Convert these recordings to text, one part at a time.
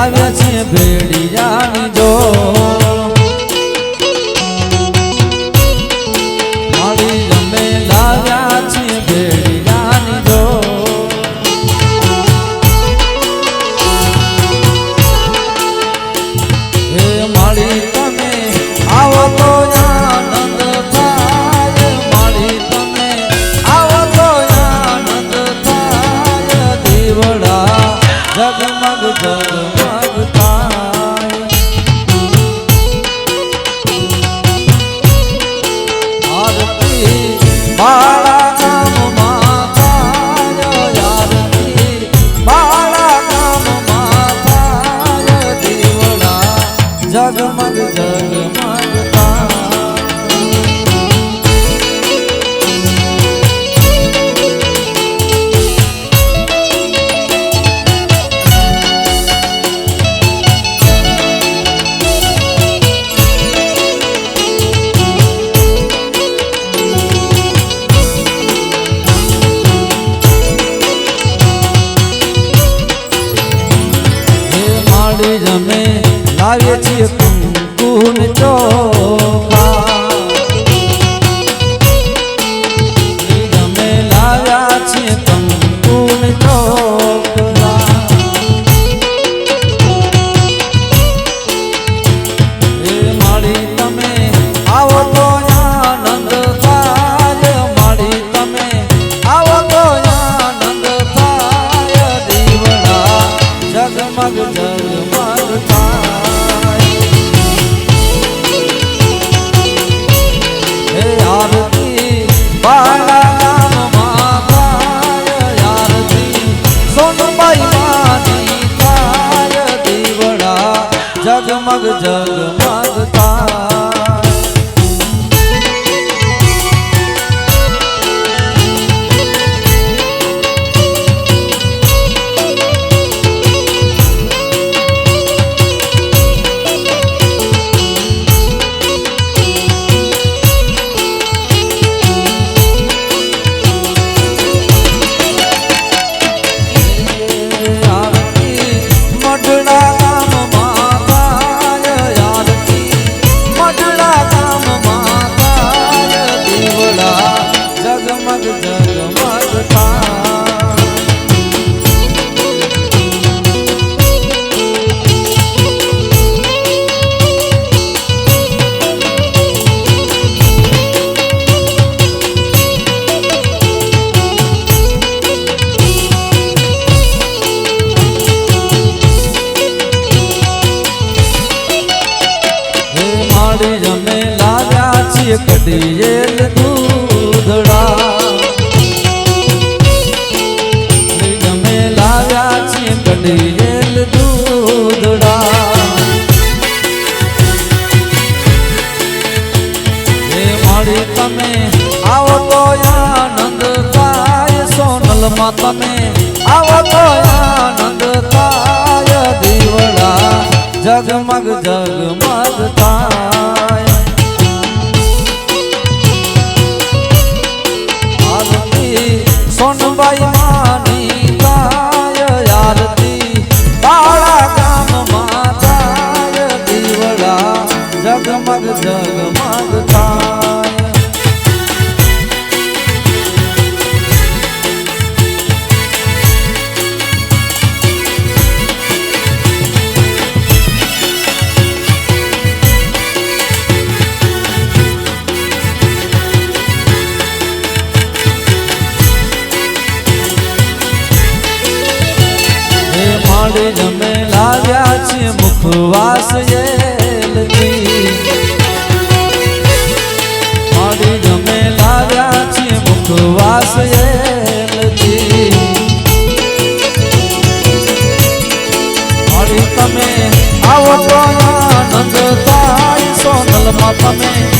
લાવ્યા છે ભેડિયાની જોડ ઝગમગ ઝગમગતા તમે આવો તો આનંદ થાય સોનલમાં તમે આવો તો આનંદ થાય દીવડા જગમગ જગમગ થાય જ અમે લાવ્યા છીએ મુખવાસ એલથી. મારી જ અમે લાવ્યા છીએ મુખવાસ એલથી. મારી તમે આવો તો આનંદ થાય સોનલમાં તમે.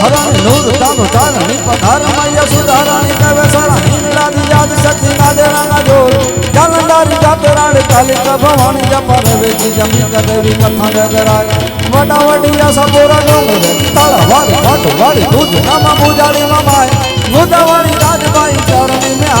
હરણ નૂર તારો તારણી પધાર મૈયા, સુધારાણી કવે સરાણી નીલાદી યાદ શક્તિ ના દેરાના જોર, જાલંધારી જાતે રાણી કાલિકા ભવાની, જપર, વેચી જમી કદેવી કથા ડગરાય વડા વડિયા સપોરા ડોંગર તાળા, વાળી દૂધ નામાં પૂજાળી મામાય મુદાવાળી રાજબાઈ ચરણી મેં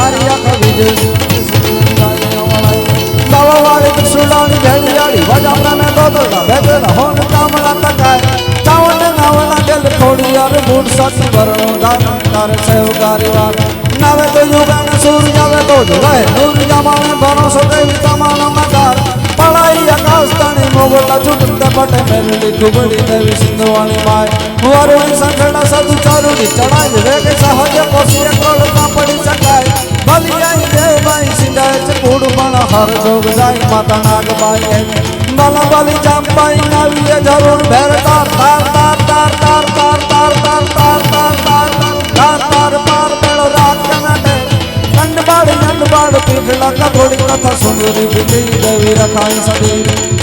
યાર બૂટ સાચી ભરણો દાન તારે સેવકારી વાર નાવે તો યુગાને સૂર્ય આવે તો જ રહે નૂર જમાને ભરોસો દેવી તમાનો મદાર પડાઈ આકાશ તાણી મોગલા ચૂંટતે પટે મેલડી ડુબડી દેવી સિંધુવાણી માય વરુણી સંખેડા સાધુ ચારુડી ચડાઈ વેગે સહજ પોસીએ ક્રોળ ના પડી શકાય બલિયાઈ દેવાઈ સિંધાય છે કુડ પણ હર જોગ જાય માતા નાગબાઈ એમ બલા બલી જાંબાઈ નાવીએ જરૂર ભેર તાર તાર તાર તાર તાર ಕಾಳು ಪಿಲಕ ಥೋಡಿ ಕಥ ಸುಂದರಿ ಬಿಜಿ ದೇವಿ ರಖಾಯಿ ಸದಿ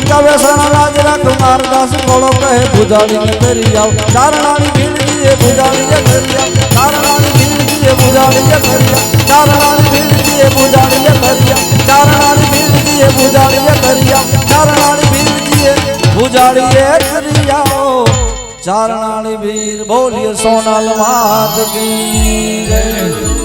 ಕವೆ ಸಣರಾಜರ ಕುಮಾರ ದಾಸ ಕೋಳೋ ಕಹೆ ಪೂಜಾರಿ ಕರಿಯಾವ ಚಾರಣಾಣಿ ಭೀಳಿಯೇ ಪೂಜಾರಿ ಕರಿಯಾವ ಚಾರಣಾಣಿ ಭೀಳಿಯೇ ಪೂಜಾರಿ ಕರಿಯಾವ ಚಾರಣಾಣಿ ಭೀಳಿಯೇ ಪೂಜಾರಿ ಕರಿಯಾವ ಚಾರಣಾಣಿ ભીલજીએ પૂજાળીએ કર્યા ચારણાળી ભીલજીએ પૂજાળીએ કર્યા ચારણાળી ભીર બોલીએ સોનલ માત કી જય